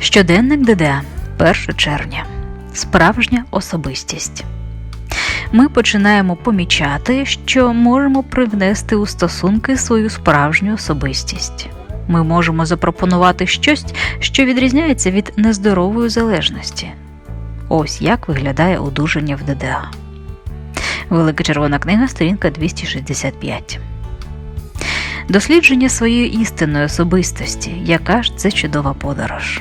Щоденник ДД 1 червня. Справжня особистість. Ми починаємо помічати, що можемо привнести у стосунки свою справжню особистість. Ми можемо запропонувати щось, що відрізняється від нездорової залежності. Ось як виглядає одужання в ДДА. Велика червона книга, сторінка 265. Дослідження своєї істинної особистості, яка ж це чудова подорож.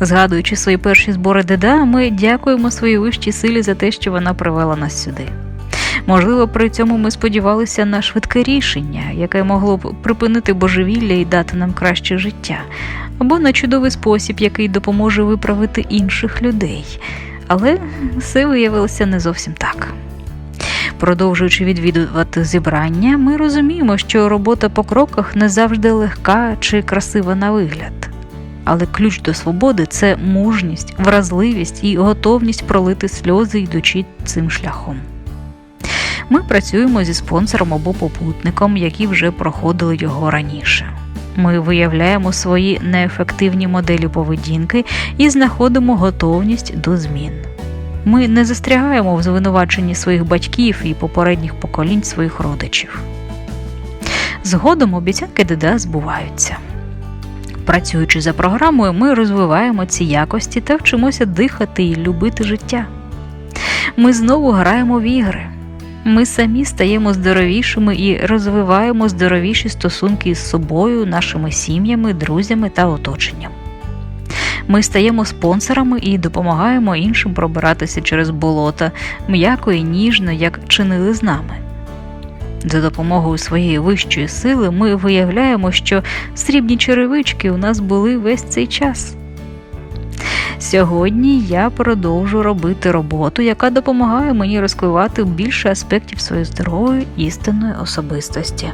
Згадуючи свої перші збори ДДА, ми дякуємо своїй вищій силі за те, що вона привела нас сюди. Можливо, при цьому ми сподівалися на швидке рішення, яке могло б припинити божевілля і дати нам краще життя, або на чудовий спосіб, який допоможе виправити інших людей. Але все виявилося не зовсім так. Продовжуючи відвідувати зібрання, ми розуміємо, що робота по кроках не завжди легка чи красива на вигляд. Але ключ до свободи це мужність, вразливість і готовність пролити сльози, йдучи цим шляхом. Ми працюємо зі спонсором або попутником, які вже проходили його раніше. Ми виявляємо свої неефективні моделі поведінки і знаходимо готовність до змін. Ми не застрягаємо в звинуваченні своїх батьків і попередніх поколінь своїх родичів. Згодом обіцянки ДДА збуваються. Працюючи за програмою, ми розвиваємо ці якості та вчимося дихати і любити життя. Ми знову граємо в ігри. Ми самі стаємо здоровішими і розвиваємо здоровіші стосунки з собою, нашими сім'ями, друзями та оточенням. Ми стаємо спонсорами і допомагаємо іншим пробиратися через болота м'яко і ніжно, як чинили з нами. За допомогою своєї вищої сили ми виявляємо, що срібні черевички у нас були весь цей час. Сьогодні я продовжу робити роботу, яка допомагає мені розкривати більше аспектів своєї здорової істинної особистості.